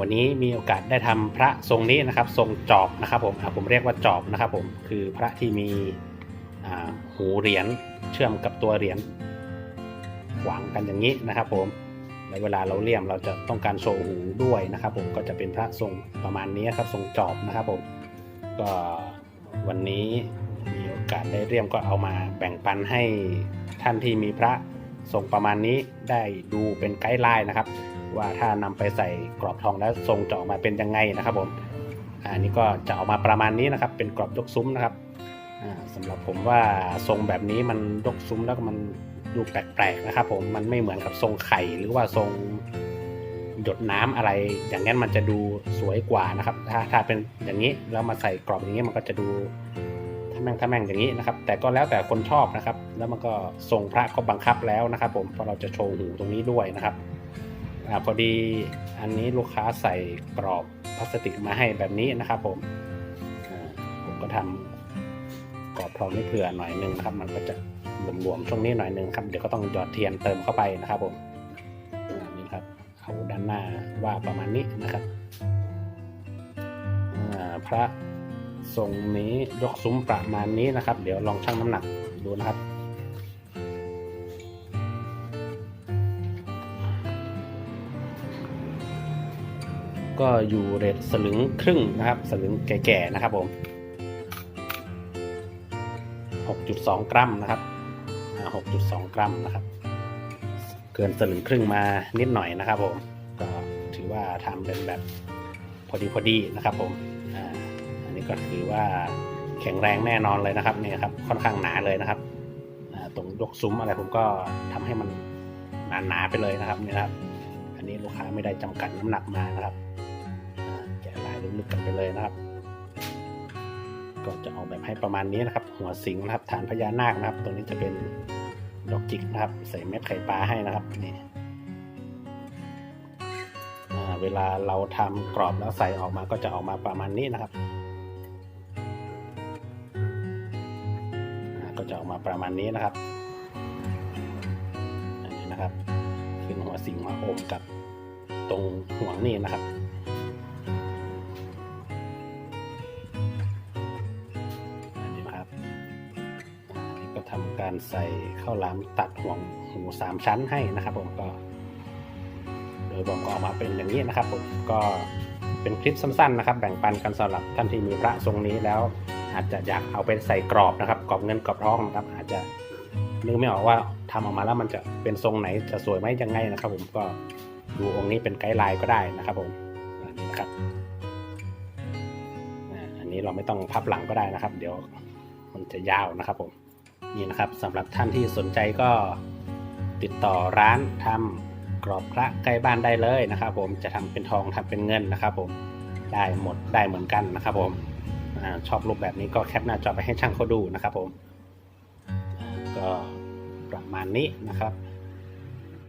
วันนี้มีโอกาสได้ทำพระทรงนี้นะครับ ทรงจอบนะครับผมผมเรียกว่าจอบนะครับผมคือพระที่มีหูเหรียญเชื่อมกับตัวเหรียญขวางกันอย่างนี้นะครับผมแล้วเวลาเราเลี่ยมเราจะต้องการโชว์หูด้วยนะครับผมก็จะเป็นพระทรงประมาณนี้ครับทรงจอบนะครับผมก็วันนี้มีโอกาสได้เลี่ยมก็เอามาแบ่งปันให้ท่านที่มีพระทรงประมาณนี้ได้ดูเป็นไกด์ไลน์นะครับ ว่าถ้านำไปใส่กรอบทองแล้วทรงจะออกมาเป็นยังไงนะครับผมอันนี้ก็จะออกมาประมาณนี้นะครับ เป็นกรอบยกซุ้มนะครับอ่าสำหรับผมว่าทรงแบบนี้มันยกซุ้มแล้วมันดูแปลกๆนะครับ ผมมันไม่เหมือนกับทรงไข่หรือว่าทรงหยดน้ำอะไร อย่างนั้นมันจะดูสวยกว่านะครับ ถ้าถ้าเป็นอย่างนี้แล้วมาใส่กรอบอย่างนี้มันก็จะดูถ้าแม่งถ้าแม่งอย่างนี้นะครับ แต่ก็แล้วแต่คนชอบนะครับ แล้วมันก็ทรงพระก็บังคับแล้วนะครับ ผมเพราะเราจะโชว์หูตรงนี้ด้วยนะครับ อาพอดีอันนี้ลูกค้าใส่กรอบพลาสติกมาให้แบบนี้นะครับผมอ่าผมก็ทำกรอบทองนี่เผื่อหน่อยนึงนะครับ มันก็จะหลวมๆช่วงนี้หน่อยนึงครับเดี๋ยวก็ต้องหยอดเทียนเติมเข้าไปนะครับผมอ่านี่ครับเอาด้านหน้าว่าประมาณนี้นะครับอ่าพระทรงนี้ยกซุ้มประมาณนี้นะครับ เดี๋ยวลองชั่งน้ำหนักดูนะครับ ก็อยู่เรทสลึงครึ่งนะครับ สลึงแก่ๆนะครับผม6.2 กรัมนะครับอ่า6.2 กรัมนะครับ เกินสลึงครึ่งมานิดหน่อยนะครับผม ก็ถือว่าทำเป็นแบบพอดีพอดีนะครับผมอ่าอันนี้ก็ถือว่าแข็งแรงแน่นอนเลยนะครับเนี่ยครับค่อนข้างหนาเลยนะครับอ่าตรงยกซุ้มอะไรผมก็ทำให้มันหนาๆไปเลยนะครับเนี่ยครับ อันนี้ลูกค้าไม่ได้จำกัดน้ำหนักมานะครับ ลึกๆกันไปเลยนะครับ ก็จะออกแบบให้ประมาณนี้นะครับ หัวสิงนะครับฐานพญานาคนะครับ ตัวนี้จะเป็นดอกจิกนะครับ ใส่เม็ดไข่ปลาให้นะครับนี่เวลาเราทำกรอบแล้วใส่ออกมาก็จะออกมาประมาณนี้นะครับ ก็จะออกมาประมาณนี้นะครับอันนี้นะครับขึ้นหัวสิงมาอมกับตรงห่วงนี่นะครับ ทำการใส่ข้าวหลามตัดห่วงหูสามชั้นให้นะครับผมก็ โดยรวมก็ออกมาเป็นอย่างนี้นะครับผมก็เป็นคลิปสั้นๆนะครับ แบ่งปันกันสำหรับท่านที่มีพระทรงนี้แล้ว อาจจะอยากเอาไปใส่กรอบนะครับ กรอบเงินกรอบทองนะครับ อาจจะนึกไม่ออกว่าทำออกมาแล้วมันจะเป็นทรงไหนจะสวยไหมยังไงนะครับ ผมก็ดูองค์นี้เป็นไกด์ไลน์ก็ได้นะครับ ผมอันนี้นะครับอันนี้เราไม่ต้องพับหลังก็ได้นะครับ เดี๋ยวมันจะยาวนะครับผม นี่นะครับสำหรับท่านที่สนใจก็ติดต่อร้านทำกรอบพระใกล้บ้านได้เลยนะครับ ผมจะทำเป็นทองทำเป็นเงินนะครับ ผมได้หมดได้เหมือนกันนะครับ ผมอชอบรูปแบบนี้ก็แคปหน้าจอไปให้ช่างเขาดูนะครับ ผมก็ประมาณนี้นะครับ